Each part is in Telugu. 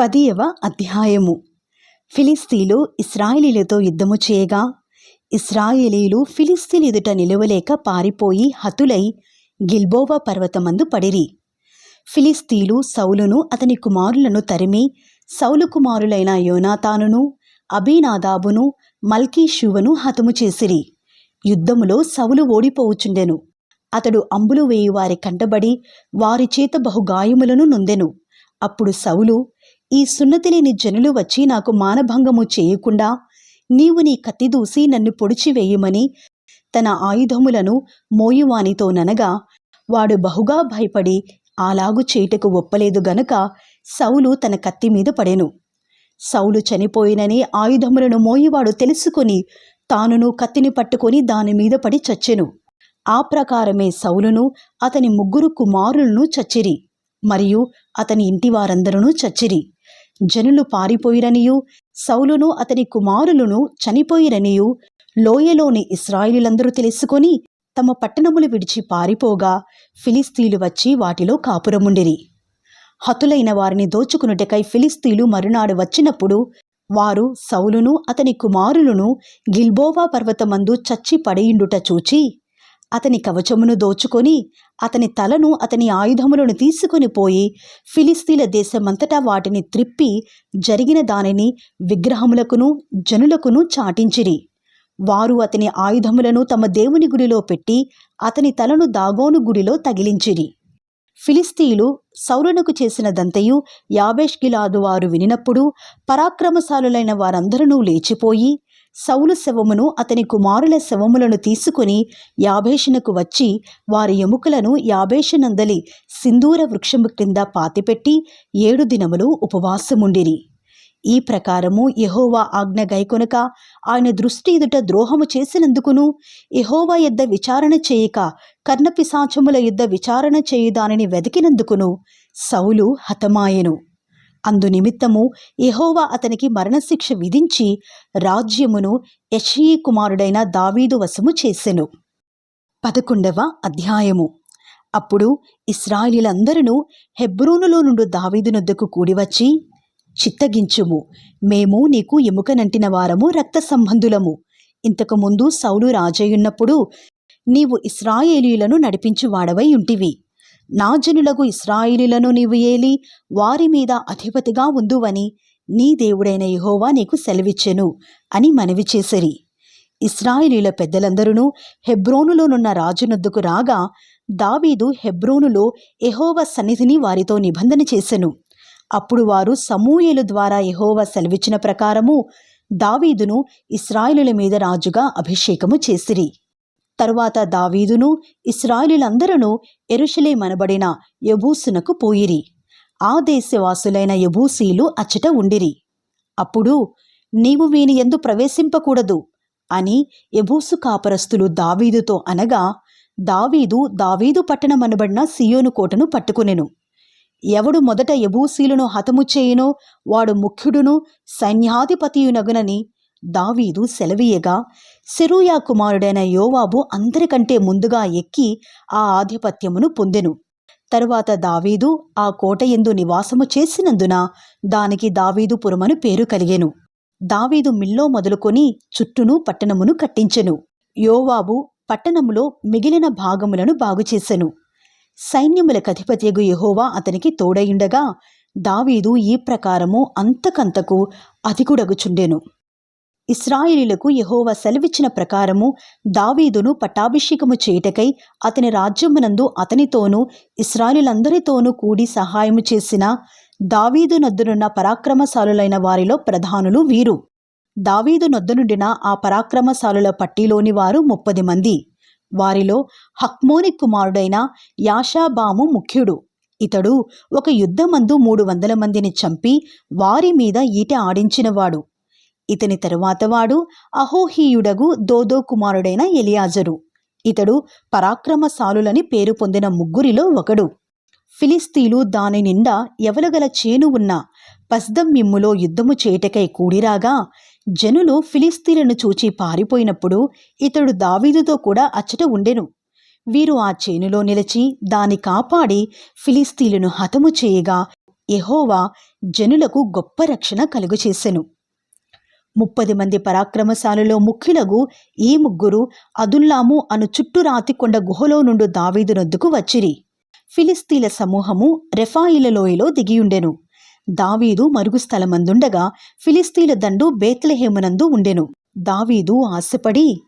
పదియవ అధ్యాయము. ఫిలిస్తీలు ఇస్రాయిలీలతో యుద్ధము చేయగా ఇస్రాయేలీలు ఫిలిస్తీన్ ఎదుట నిలువలేక పారిపోయి హతులై గిల్బోవా పర్వతమందు పడిరి. ఫిలిస్తీలు సౌలును అతని కుమారులను తరిమి సౌలు కుమారులైన యోనాతానును అభినాదాబును మల్కీషువను హతము చేసిరి. యుద్ధములో సౌలు ఓడిపోవుచుండెను. అతడు అంబులు వేయి వారి కంటబడి వారి చేత బహుగాయములను నొందెను. అప్పుడు సౌలు ఈ సున్నతి లేని జనులు వచ్చి నాకు మానభంగము చేయకుండా నీవు నీ కత్తి దూసి నన్ను పొడిచివేయమని తన ఆయుధములను మోయువానితో ననగా వాడు బహుగా భయపడి అలాగు చేయుటకు ఒప్పలేదు గనుక సౌలు తన కత్తి మీద పడెను. సౌలు చనిపోయినని ఆయుధములను మోయివాడు తెలుసుకొని తానును కత్తిని పట్టుకొని దాని మీద పడి చచ్చెను. ఆ ప్రకారమే సౌలును అతని ముగ్గురు కుమారులను చచ్చిరి. మరియు అతని ఇంటి వారందరూ చచ్చిరి. జనులు పారిపోయిరనియు సౌలును అతని కుమారులను చనిపోయిరనియు లోయలోని ఇస్రాయిలులందరూ తెలుసుకొని తమ పట్టణములు విడిచి పారిపోగా ఫిలిస్తీలు వచ్చి వాటిలో కాపురముండిరి. హతులైన వారిని దోచుకునుటకై ఫిలిస్తీలు మరునాడు వచ్చినప్పుడు వారు సౌలును అతని కుమారులను గిల్బోవా పర్వతమందు చచ్చి పడియుండుట చూచి అతని కవచమును దోచుకొని అతని తలను అతని ఆయుధములను తీసుకొని పోయి ఫిలిస్తీన్ల దేశమంతటా వాటిని త్రిప్పి జరిగిన దానిని విగ్రహములకును జనులకును చాటించిరి. వారు అతని ఆయుధములను తమ దేవుని గుడిలో పెట్టి అతని తలను దాగోను గుడిలో తగిలించిరి. ఫిలిస్తీయులు సౌరునకు చేసినదంతయు యాబేష్ గిలాదు వారు వినినప్పుడు పరాక్రమశాలులైన వారందరూ లేచిపోయి సౌలు శవమును అతని కుమారుల శవములను తీసుకుని యాభేషణకు వచ్చి వారి ఎముకలను యాభేషనందలి సింధూర వృక్షము క్రింద పాతిపెట్టి ఏడు దినములు ఉపవాసముండిరి. ఈ ప్రకారము యహోవా ఆజ్ఞ గైకొనక ఆయన దృష్టి ఎదుట ద్రోహము చేసినందుకును యహోవా యుద్ధ విచారణ చేయక కర్ణపిశాచముల యుద్ధ విచారణ చేయుదానిని వెతికినందుకును సౌలు హతమాయెను. అందు నిమిత్తము యహోవా అతనికి మరణశిక్ష విధించి రాజ్యమును యషీ కుమారుడైన దావీదు వశము చేసెను. పదకొండవ అధ్యాయము. అప్పుడు ఇస్రాయిలందరూ హెబ్రోనులో నుండి దావీదునొద్దకు కూడివచ్చి చిత్తగించుము. మేము నీకు ఎముకనంటిన వారము రక్త సంబంధులము ఇంతకుముందు సౌలు రాజయ్యున్నప్పుడు నీవు ఇస్రాయేలీలను నడిపించువాడవై ఉంటివి. నా జనులకు ఇస్రాయిలులను నీవు ఏలి వారి మీద అధిపతిగా ఉందువని నీ దేవుడైన యహోవా నీకు సెలవిచ్చెను అని మనవి చేసిరి. ఇస్రాయిలీల పెద్దలందరూ హెబ్రోనులోనున్న రాజునొద్దుకు రాగా దావీదు హెబ్రోనులో ఎహోవ సన్నిధిని వారితో నిబంధన చేసెను. అప్పుడు వారు సమూయేలు ద్వారా యెహోవా సెలవిచ్చిన ప్రకారము దావీదును ఇస్రాయేలుల మీద రాజుగా అభిషేకము చేసిరి. తరువాత దావీదును ఇస్రాయేలులందరూ ఎరుషలేమనబడిన యబూసునకు పోయిరి. ఆ దేశవాసులైన యబూసీలు అచ్చట ఉండిరి. అప్పుడు నీవు వీని ఎందు ప్రవేశింపకూడదు అని యబూసు కాపరస్తులు దావీదుతో అనగా దావీదు దావీదు పట్టణమనబడిన సియోను కోటను పట్టుకునెను. ఎవడు మొదట యబూసీలను హతము చేయునో వాడు ముఖ్యుడును సైన్యాధిపతియునగునని దావీదు సెలవీయగా సెరూయా కుమారుడైన యోవాబు అందరికంటే ముందుగా ఎక్కి ఆ ఆధిపత్యమును పొందెను. తరువాత దావీదు ఆ కోట ఎందు నివాసము చేసినందున దానికి దావీదుపురమను పేరు కలిగెను. దావీదు మిల్లో మొదలుకొని చుట్టూను పట్టణమును కట్టించెను. యోవాబు పట్టణములో మిగిలిన భాగములను బాగుచేసెను. సైన్యములకు అధిపతియగు యెహోవా అతనికి తోడయుండగా దావీదు ఈ ప్రకారము అంతకంతకు అధికుడగుచుండెను. ఇస్రాయిలీలకు యహోవ సెలవిచ్చిన ప్రకారము దావీదును పట్టాభిషేకము చేయుటకై అతని రాజ్యమునందు అతనితోనూ ఇస్రాయేలులందరితోనూ కూడి సహాయము చేసిన దావీదు నద్దునున్న పరాక్రమశాలులైన వారిలో ప్రధానులు వీరు. దావీదు నొద్దనుండిన ఆ పరాక్రమశాలుల పట్టిలోని వారు ముప్పది మంది. వారిలో హక్మోని కుమారుడైన యాషాబాము ముఖ్యుడు. ఇతడు ఒక యుద్ధమందు మూడు వందల మందిని చంపి వారి మీద ఈట ఆడించినవాడు. ఇతని తరువాత వాడు అహోహీయుడగు దోదో కుమారుడైన ఎలియాజరు. ఇతడు పరాక్రమశాలులని పేరు పొందిన ముగ్గురిలో ఒకడు. ఫిలిస్తీలు దాని నిండా ఎవలగల చేను ఉన్న పస్దమ్మిమ్ములో యుద్ధము చేయుటకై కూడిరాగా జనులు ఫిలిస్తీలను చూచి పారిపోయినప్పుడు ఇతడు దావీదుతో కూడా అచ్చట ఉండెను. వీరు ఆ చేనులో నిలిచి దాని కాపాడి ఫిలిస్తీలను హతము చేయగా ఎహోవా జనులకు గొప్ప రక్షణ కలుగచేసెను. ముప్పది మంది పరాక్రమశాలలో ముఖ్యులగు ఈ ముగ్గురు అదుల్లాము అను చుట్టూ రాతికొండ గుహలో నుండి దావీదునొద్దుకు వచ్చిరి. ఫిలిస్తీన్ల సమూహము రెఫాయిల లోయలో దిగియుండెను. దావీదు మరుగు స్థలమందుండగా ఫిలిస్తీన్ల దండు బేత్లెహేమునందు ఉండెను. దావీదు ఆశపడి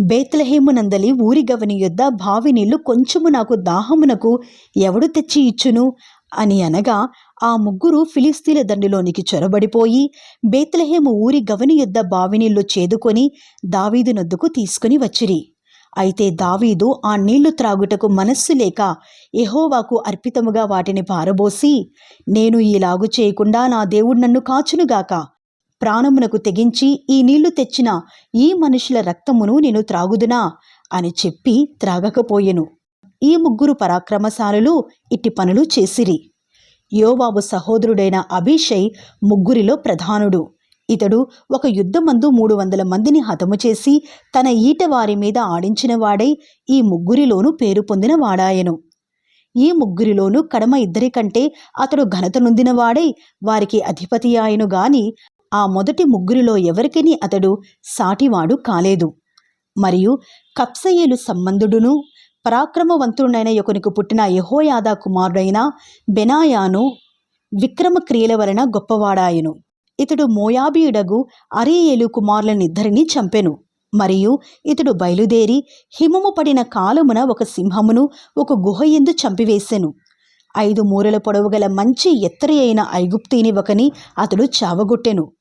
బేత్లెహేమునందలి ఊరి గవని యొద్ద బావి నీళ్ళు కొంచెము నాకు దాహమునకు ఎవడు తెచ్చి ఇచ్చును అని అనగా ఆ ముగ్గురు ఫిలిస్తీన్ల దండిలోనికి చొరబడిపోయి బేత్లహేము ఊరి గవని యొద్ద బావినీళ్ళు చేదుకొని దావీదు నొద్దుకు తీసుకుని వచ్చిరి. అయితే దావీదు ఆ నీళ్ళు త్రాగుటకు మనస్సు లేక ఎహోవాకు అర్పితముగా వాటిని పారబోసి నేను ఈలాగు చేయకుండా నా దేవుడు నన్ను కాచునుగాక. ప్రాణమునకు తెగించి ఈ నీళ్ళు తెచ్చిన ఈ మనుషుల రక్తమును నేను త్రాగుదునా అని చెప్పి త్రాగకపోయెను. ఈ ముగ్గురు పరాక్రమశాలులు ఇట్టి పనులు చేసిరి. యోవాబు సహోదరుడైన అభిషై ముగ్గురిలో ప్రధానుడు. ఇతడు ఒక యుద్ధమందు మూడు వందల మందిని హతము చేసి తన ఈట వారి మీద ఆడించిన వాడై ఈ ముగ్గురిలోనూ పేరు పొందిన వాడాయను. ఈ ముగ్గురిలోనూ కడమ ఇద్దరి కంటే అతడు ఘనత నొందినవాడై వారికి అధిపతి ఆయను గాని ఆ మొదటి ముగ్గురిలో ఎవరికిని అతడు సాటివాడు కాలేదు. మరియు కప్సయేలు సంబంధుడును పరాక్రమవంతుడైన యొకనికి పుట్టిన యహోయాదా కుమారుడైన బెనాయాను విక్రమ క్రియల వలన గొప్పవాడాయను. ఇతడు మోయాబీయుడగు అరేయేలు కుమారులనిద్దరినీ చంపెను. మరియు ఇతడు బయలుదేరి హిమము పడిన కాలమున ఒక సింహమును ఒక గుహ ఎందు చంపివేసెను. ఐదు మూరల పొడవు గల మంచి ఎత్తరి అయిన ఐగుప్తీని ఒకని అతడు చావగొట్టెను.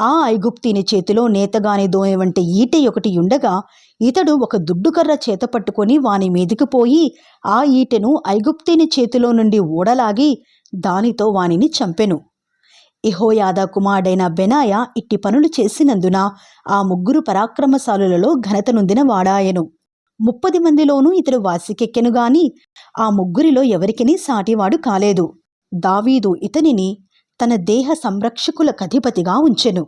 ఆ ఐగుప్తిని చేతిలో నేతగాని దోయ వంటి ఈట ఒకటి ఉండగా ఇతడు ఒక దుడ్డుకర్ర చేత పట్టుకొని వాని మీదికి పోయి ఆ ఈటెను ఐగుప్తిని చేతిలో నుండి ఓడలాగి దానితో వానిని చంపెను. ఇహోయాదా కుమారుడైన బెనాయ ఇట్టి పనులు చేసినందున ఆ ముగ్గురు పరాక్రమశాలులలో ఘనతనుందిన వాడాయను. ముప్పది మందిలోనూ ఇతడు వాసికెక్కెను గాని ఆ ముగ్గురిలో ఎవరికినీ సాటివాడు కాలేదు. దావీదు ఇతనిని తన దేహ సంరక్షకుల కధిపతిగా ఉంచెను.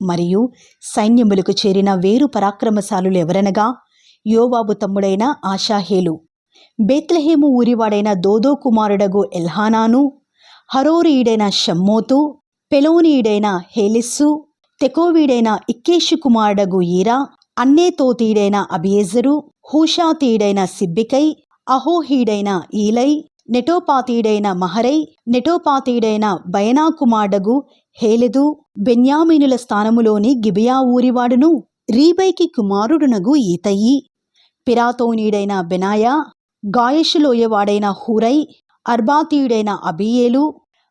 మరియు సైన్యములకు చేరిన వేరు పరాక్రమశాలులు ఎవరనగా యోవాబు తమ్ముడైన ఆషాహేలు బేత్లహేము ఊరివాడైన దోదో కుమారుడగు ఎల్హానాను హరోరీయుడైన షమ్మోతు పెలోనీయుడైన హేలిస్సు తెకోవీడైన ఇక్కేషు కుమారుడగు ఈరా అన్నేతోతీయుడైన అబియేజరు హూషాతీయుడైన సిబ్బికై అహోహీడైన ఈలై నెటోపాతీయుడైన మహరై నెటోపాతీయుడైన బయనా కుమారుడగు హేలెదు బెన్యామీనుల స్థానములోని గిబియా ఊరివాడును రీబైకి కుమారుడునగు ఈతయి పిరాతోనీయుడైన బెనాయా గాయషులోయవాడైన హూరై అర్బాతీయుడైన అబియేలు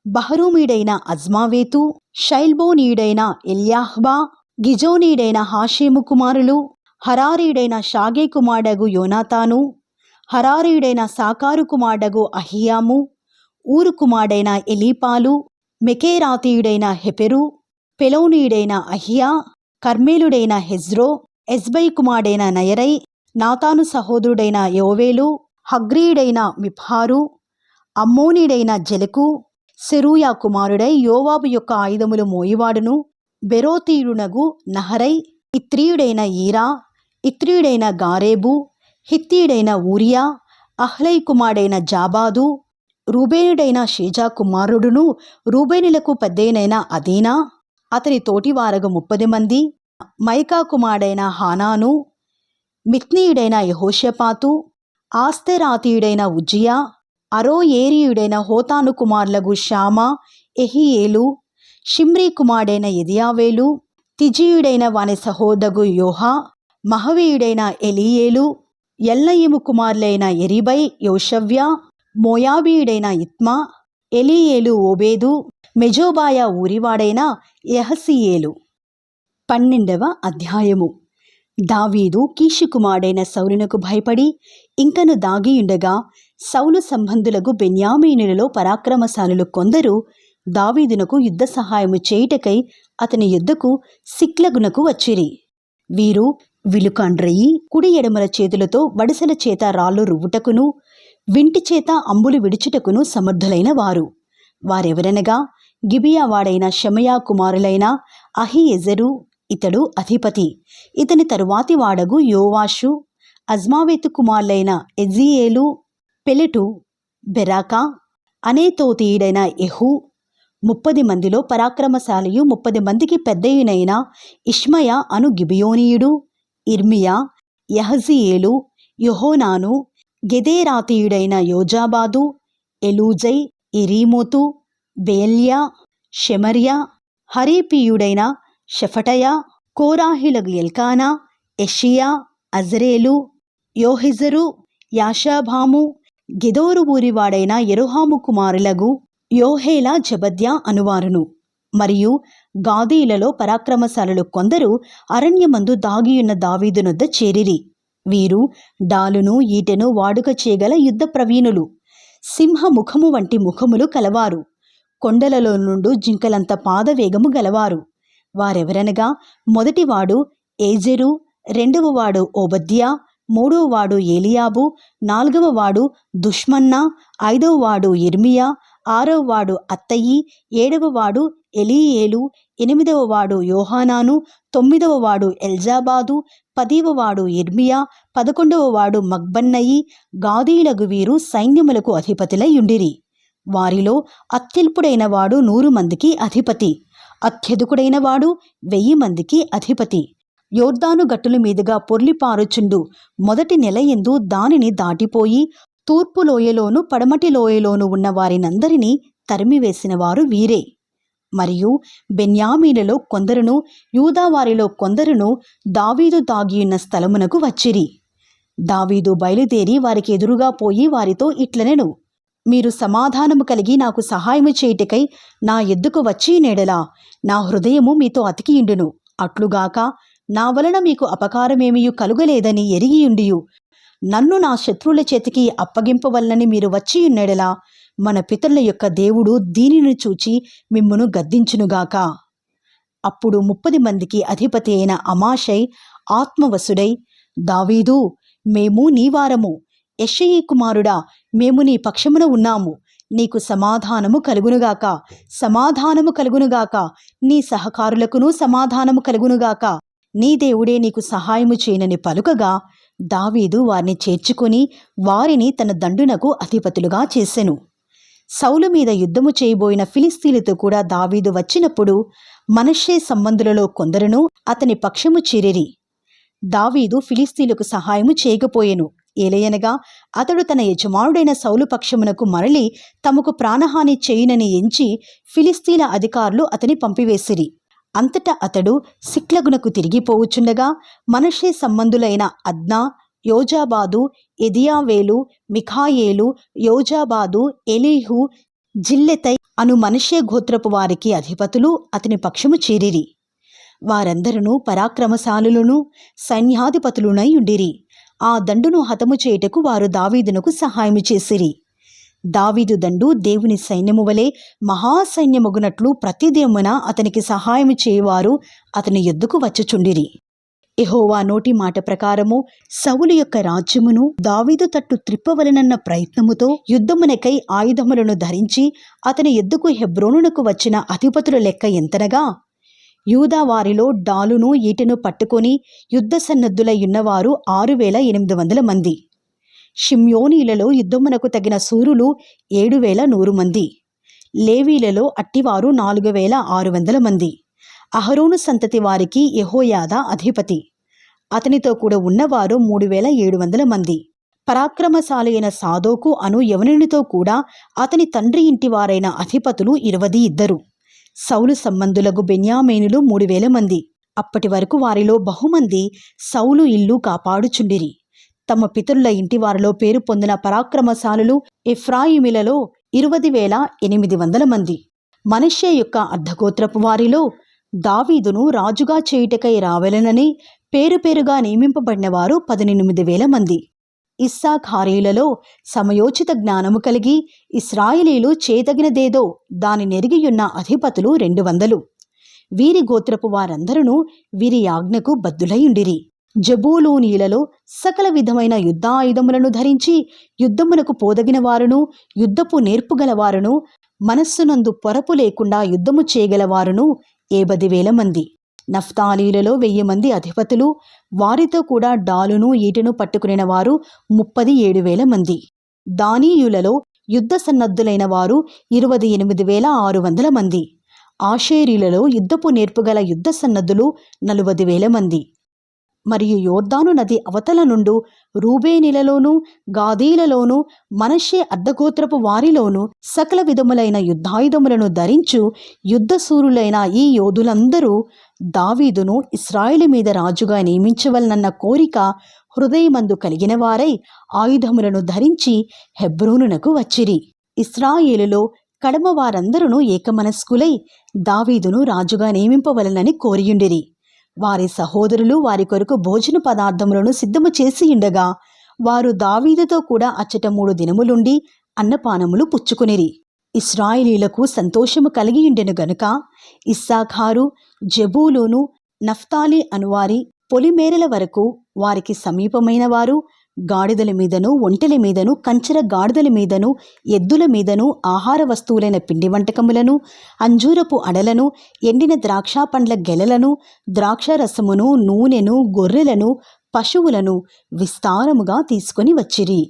బహరూమీడైన అజ్మావేతు షైల్బోనీయుడైన ఎల్యాహ్బా గిజోనీయుడైన హాషేము కుమారులు హరారీయుడైన షాగే కుమారుడగు యోనాతాను హరారీయుడైన సాకారు కుమారుడగు అహియాము ఊరు కుమారుడైన ఎలీపాలు మెకేరాతీయుడైన హెపెరు పెలోనీయుడైన అహియా కర్మేలుడైన హెజ్రో ఎస్బై కుమారుడైన నయరై నాతాను సహోదరుడైన యోవేలు హగ్రీయుడైన మిఫారు అమ్మోనీడైన జలకు సెరూయా కుమారుడై యోవాబు యొక్క ఆయుధములు మోయివాడును బెరోతీయుడునగు నహరై ఇత్రీయుడైన ఈరా ఇత్రీయుడైన గారేబు హిత్తీయుడైన ఊరియా అహ్లై కుమారుడైన జాబాదు రూబేనుడైన షేజా కుమారుడును రూబేనులకు పెద్దయినైన అదీనా అతని తోటివారగు ముప్పది మంది మైకా కుమారుడైన హానాను మిత్నీయుడైన యహోషపాతు ఆస్తరాతీయుడైన ఉజ్జియా అరోయేరియుడైన హోతాను కుమారులగు శ్యామా ఎహియేలు షిమ్రీ కుమారుడైన ఎదియావేలు తిజీయుడైన వాని సహోదగు యోహా మహవీయుడైన ఎలియేలు ఎల్లయిము కుమారులైన ఎరిబై యోషవ్య మోయాబీయుడైన ఇత్మా ఎలియేలు ఓబేదు మెజోబాయ ఊరివాడైన యహసియేలు. పన్నెండవ అధ్యాయము. దావీదు కీషుకుమారుడైన సౌలునకు భయపడి ఇంకను దాగియుండగా సౌలు సంబంధులకు బెన్యామీనులలో పరాక్రమశాలులు కొందరు దావీదునకు యుద్ధ సహాయము చేయుటకై అతని యుద్ధకు సిక్లగునకు వచ్చిరి. వీరు విలుకాండ్రయి కుడి ఎడమల చేతులతో వడిసెల చేత రాళ్ళు రువ్వుటకును వింటి చేత అంబులు విడుచుటకును సమర్థులైన వారు. వారెవరనగా? గిబియా వాడైన షమయా కుమారులైన అహియెజరు ఇతడు అధిపతి. ఇతని తరువాతి వాడగు యోవాషు. అజ్మావేతు కుమారులైన ఎజియేలు పెలెటు బెరాకా అనేతోతీయుడైన ఎహు ముప్పది మందిలో పరాక్రమశాలియు ముప్పది మందికి పెద్దయునైన ఇష్మయ అను గిబియోనీయుడు. ఇర్మియా యహజీయేలు యొహోనాను గెదేరాతీయుడైన యోజాబాదు ఎలూజై ఇరీమోతు బేల్యా షెమర్యా హరీపీయుడైన షెఫటయా కోరాహిలగు ఎల్కానా ఎషియా అజరేలు యోహిజరు యాషాభాము గిదోరు ఊరివాడైన ఎరుహాము కుమారులగు యోహేలా జబద్యా అనువారును. మరియు గాదీలలో పరాక్రమశాలులు కొందరు అరణ్యమందు దాగియున్న దావీదునొద్ద చేరిరి. వీరు డాలును ఈటెను వాడుక చేయగల యుద్ధ ప్రవీణులు. సింహ ముఖము వంటి ముఖములు కలవారు. కొండలలో నుండు జింకలంత పాదవేగము గలవారు. వారెవరనగా మొదటివాడు ఏజెరు రెండవ వాడు ఓబద్యా మూడవవాడు ఏలియాబు నాలుగవవాడు దుష్మన్నా ఐదవ వాడు ఇర్మియా ఆరవ వాడు అత్తయి ఏడవ వాడు ఎలీయేలు ఎనిమిదవ వాడు యోహానాను తొమ్మిదవ వాడు ఎల్జాబాదు పదివ వాడు ఇర్మియా పదకొండవ వాడు మగ్బన్నయి గాదీలగు వీరు సైన్యములకు అధిపతులయుండిరి వారిలో అత్యల్పుడైన వాడు నూరు మందికి అధిపతి అత్యధికుడైన వాడు వెయ్యి మందికి అధిపతి. యోర్దాను గట్టుల మీదుగా పొర్లిపారుచుండు మొదటి నెల ఎందు దానిని దాటిపోయి తూర్పు లోయలోను పడమటి లోయలోను ఉన్న వారినందరినీ తరిమివేసిన వారు వీరే. మరియు బెన్యామీలలో కొందరును యూదావారిలో కొందరును దావీదు దాగియున్న స్థలమునకు వచ్చిరి. దావీదు బయలుదేరి వారికి ఎదురుగా పోయి వారితో ఇట్లనెను మీరు సమాధానము కలిగి నాకు సహాయము చేయుటకై నా ఎద్దుకు వచ్చి నేడలా నా హృదయము మీతో అతికియుండును. అట్లుగాక నా వలన మీకు అపకారమేమియు కలుగలేదని ఎరిగియుండియు నన్ను నా శత్రువుల చేతికి అప్పగింపవలనని మీరు వచ్చియున్నెడలా మన పితరుల యొక్క దేవుడు దీనిని చూచి మిమ్మును గద్దించునుగాక. అప్పుడు ముప్పది మందికి అధిపతి అయిన అమాషై ఆత్మవసుడై దావీదు మేము నీవారము యెషయి కుమారుడా మేము నీ పక్షమున ఉన్నాము. నీకు సమాధానము కలుగునుగాక. సమాధానము కలుగునుగాక. నీ సహకారులకును సమాధానము కలుగునుగాక. నీ దేవుడే నీకు సహాయము చేయనని పలుకగా దావీదు వారిని చేర్చుకొని వారిని తన దండునకు అధిపతులుగా చేసెను. సౌలు మీద యుద్ధము చేయబోయిన ఫిలిస్తీన్లతో కూడా దావీదు వచ్చినప్పుడు మనషే సంబంధులలో కొందరును అతని పక్షము చేరిరి. దావీదు ఫిలిస్తీన్లకు సహాయము చేయకపోయెను. ఏలయనగా అతడు తన యజమానుడైన సౌలు పక్షమునకు మరలి తమకు ప్రాణహాని చేయునని ఎంచి ఫిలిస్తీన అధికారులు అతని పంపివేసిరి. అంతటా అతడు సిక్లగునకు తిరిగిపోవుచుండగా మనషే సంబంధులైన అద్నా యోజాబాదు ఎదియావేలు మిఖాయేలు యోజాబాదు ఎలీహు జిల్లెతై అను మనషే గోత్రపు వారికి అధిపతులు అతని పక్షము చేరిరి. వారందరూ పరాక్రమశాలులను సైన్యాధిపతులునై ఉండిరి. ఆ దండును హతము చేయుటకు వారు దావీదునకు సహాయము చేసిరి. దావీదు దండు దేవుని సైన్యము వలె మహాసైన్యమగునట్లు ప్రతిదేమున అతనికి సహాయము చేయువారు అతని ఎద్దుకు వచ్చుచుండిరి. ఎహోవా నోటి మాట ప్రకారము సౌలు యొక్క రాజ్యమును దావీదు తట్టు త్రిప్పవలనన్న ప్రయత్నముతో యుద్ధమునకై ఆయుధములను ధరించి అతని ఎద్దుకు హెబ్రోనునకు వచ్చిన అధిపతుల లెక్క ఎంతనగా? యూదా వారిలో డాలును ఈటెను పట్టుకొని యుద్ధ సన్నద్ధులై ఉన్నవారు ఆరు వేల ఎనిమిది వందల మంది. షిమ్యోనీలలో యుద్ధమునకు తగిన సూరులు ఏడు వేల నూరు మంది. లేవీలలో అట్టివారు నాలుగు వేల ఆరు వందల మంది. అహరోను సంతతి వారికి యెహోయాదా అధిపతి. అతనితో కూడా ఉన్నవారు మూడు వేల ఏడు వందల మంది. పరాక్రమశాలి అయిన సాదోకు అను యవనునితో కూడా అతని తండ్రి ఇంటి వారైన అధిపతులు ఇరవది ఇద్దరు. సౌలు సంబంధులకు బెన్యామేనులు మూడు వేల మంది. అప్పటి వరకు వారిలో బహుమంది సౌలు ఇల్లు కాపాడుచుండిరి. తమ పితరుల ఇంటి వారిలో పేరు పొందిన పరాక్రమశాలులు ఇఫ్రాయిమిలలో ఇరవై వేల ఎనిమిది వందల మంది. మనష్య యొక్క అర్ధగోత్రపు వారిలో దావీదును రాజుగా చేయుటకై రావలెనని పేరు పేరుగా నియమింపబడినవారు పదినెనిమిది వేల మంది. ఇస్సాఖారీలలో సమయోచిత జ్ఞానము కలిగి ఇస్రాయిలీలు చేతగినదేదో దాని నెరిగియున్న అధిపతులు రెండు వందలు. వీరి గోత్రపు వారందరూ వీరి యాజ్ఞకు బద్దులైయుండిరి జబూలూనీలలో సకల విధమైన యుద్ధాయుధములను ధరించి యుద్ధమునకు పోదగిన వారును యుద్ధపు నేర్పుగలవారును మనస్సునందు పొరపు లేకుండా యుద్ధము చేయగలవారును ఏబది వేల మంది. నఫ్తాలీలలో వెయ్యి మంది అధిపతులు వారితో కూడా డాలును ఈటెను పట్టుకునిన వారు ముప్పది ఏడు వేల మంది. దానీయులలో యుద్ధ సన్నద్ధులైన వారు ఇరవై ఎనిమిది వేల ఆరు వందల మంది. ఆషేరీలలో యుద్ధపు నేర్పుగల యుద్ధ సన్నద్ధులు నలువది వేల మంది. మరియు యోర్దాను నది అవతల నుండు రూబేనిలలోనూ గాదీలలోనూ మనషే అర్ధగోత్రపు వారిలోనూ సకల విధములైన యుద్ధాయుధములను ధరించు యుద్ధసూరులైన ఈ యోధులందరూ దావీదును ఇస్రాయిల్ మీద రాజుగా నియమించవలనన్న కోరిక హృదయమందు కలిగిన వారై ఆయుధములను ధరించి హెబ్రోనునకు వచ్చిరి. ఇస్రాయేలులో కడమ వారందరూ ఏకమనస్కులై దావీదును రాజుగా నియమింపవలనని కోరియుండిరి. వారి సహోదరులు వారి కొరకు భోజన పదార్థములను సిద్ధము చేసి ఉండగా వారు దావీదుతో కూడా అచ్చట మూడు దినములుండి అన్నపానములు పుచ్చుకునిరి. ఇస్రాయిలీలకు సంతోషము కలిగియుండెను గనుక ఇస్సాఖారు జబూలును నఫ్తాలి అనువారి పొలిమేరల వరకు వారికి సమీపమైన వారు గాడిదల మీదను ఒంటెల మీదను కంచెర గాడిదల మీదను ఎద్దుల మీదను ఆహార వస్తువులైన పిండి వంటకములను అంజూరపు అడలను ఎండిన ద్రాక్ష పండ్ల గెలలను ద్రాక్ష రసమును నూనెను గొర్రెలను పశువులను విస్తారముగా తీసుకొని వచ్చిరి.